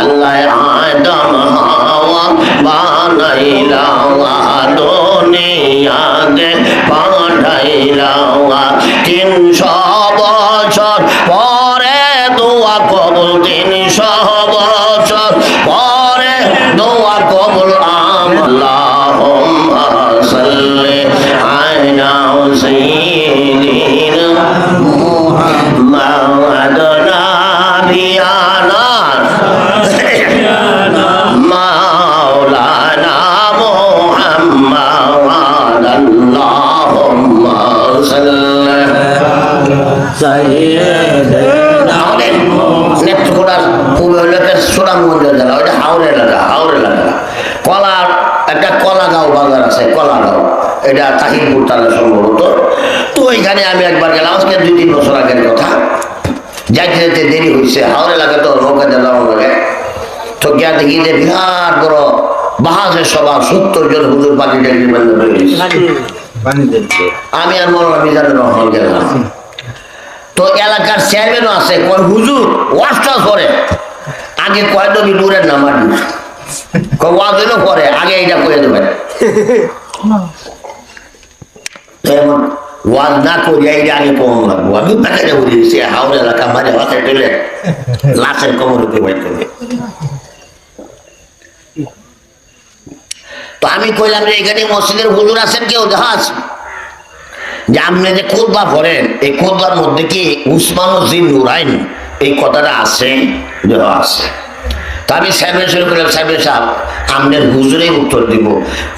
আল্লাহ আদম হাওয়া বানাইলা দুনিয়াতে পাঠাইলা তিনশো বছর পরে দোয়া কবুল তিনশো বছর পরে দোয়া কবুল। আল্লাহুম্মা সাল্লি আলা সাইয়্যিদিনা আমাদের নেত্রকোটার পূর্ব এলাকার সোনামগঞ্জ জেলা ওইটা হাওড় এলাকা হাওড় এলাকা কলার একটা কলাগাঁও বাজার আছে কলাগাঁও। এটা তাহিরপুর তারা সম্ভবত। তো ওইখানে আমি একবার গেলাম আজকে দুই তিন বছর আগের কথা। যাইতে যেতে দেরি হয়েছে হাওড় এলাকা তো নৌকা লাগে। তো গিয়া দেখি যে বিরাট বড় বাহাজের সভা সত্তর জন হুজুর বন্ধ হয়ে গেছে আমি আর মৌলানা মিজানুর রহমান গেলাম। তো এলাকার চেয়ারম্যানও আছে, কয়, হুজুর ওয়াশটা করে আগে কয়, নবী নূরের নাম আর ওয়াজেরও পরে আগে এইটা করে দেবেন এমন ওয়াজ না করি এইটা আগে কম লাগবো। আমি প্যাকেটে বলে হাওড় এলাকা মাঝে হাতে টেলে লাশের কোমরে তো আমি কইলাম যে, এখানে মসজিদের হুজুর আছেন কেউ? জাহাজ যে, আপনি যে কোরবা পড়েন এই কোরবার মধ্যে কি উসমান উদ্দিন নুরাইন? এই কথাটা আছে? আছে। তা আমি শুরু করলাম সাহেবের সাহেব হুজুরেই উত্তর দিব।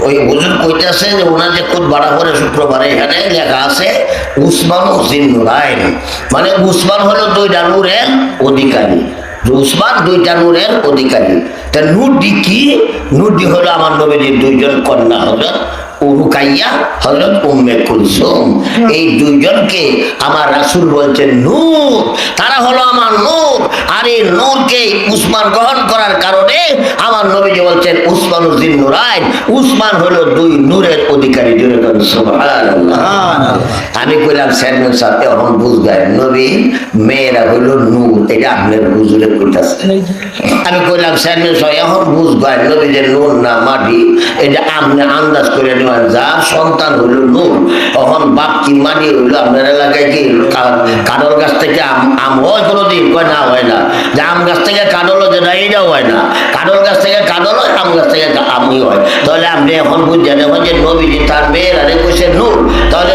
ওই হুজুর কইতেছে যে ওনার যে কোদ বাড়া করে শুক্রবারে এখানে লেখা আছে, উসমান উদ্দিন নুরাইন। মানে উসমান হলো দুইটা নূরের অধিকারী। উসমান দুইটা নূরের অধিকারী। তা নূরটি কি? নূরটি হলো আমার নবীর দুইজন কন্যা হজরত হজরত উম্মে কুলসুম এই দুইজনকে আমার রাসূল বলছেন নূর তারা হলো আমার নূর। আর এই নূরকে উসমান গ্রহণ করার কারণে আমার নবীজি বলছেন উসমান উদ্দিন নুরাইন। উসমান হলো দুই নূরের অধিকারী সুবহানাল্লাহ। আমি কইলাম চেয়ারম্যান সাহেব এখন বুঝবেন নবী মেয়েরা হলো নূর এটা আপনার হুজুরে কইতাছে। আমি কইলাম চেয়ারম্যান সাহেব এখন বুঝবেন নবী যে নূর না মাটি এটা আপনি আন্দাজ করে নেওয়া যার সন্তান হলো নূর তখন বাপ কি মাটি হইল আপনার এলাকায় কি? কা- গাছ থেকে আম আম হয় কোনোদিন? কয় না হয় না। যে আম গাছ থেকে হয় যেটা এইটাও হয় না। কাঁঠাল গাছ থেকে কাঁঠাল হয় আম গাছ থেকে আমই হয়। তাহলে আপনি এখন বুঝছেন এখন যে নবীজি তার মেয়েরা কইছে নূর। তাহলে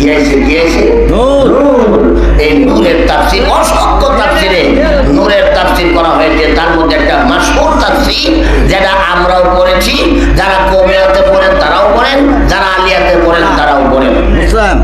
কি আছে কি আছে এই নূরের তাফসীর অসংখ্য তাফসীরে নূরের তাফসীর করা হয়েছে। তার মধ্যে একটা মাসহুর তাফসীর যেটা আমরাও পড়েছি। যারা কবিরাতে পড়েন তারাও পড়েন। যারা আলিয়াতে পড়েন তারাও পড়েন। বুঝলাম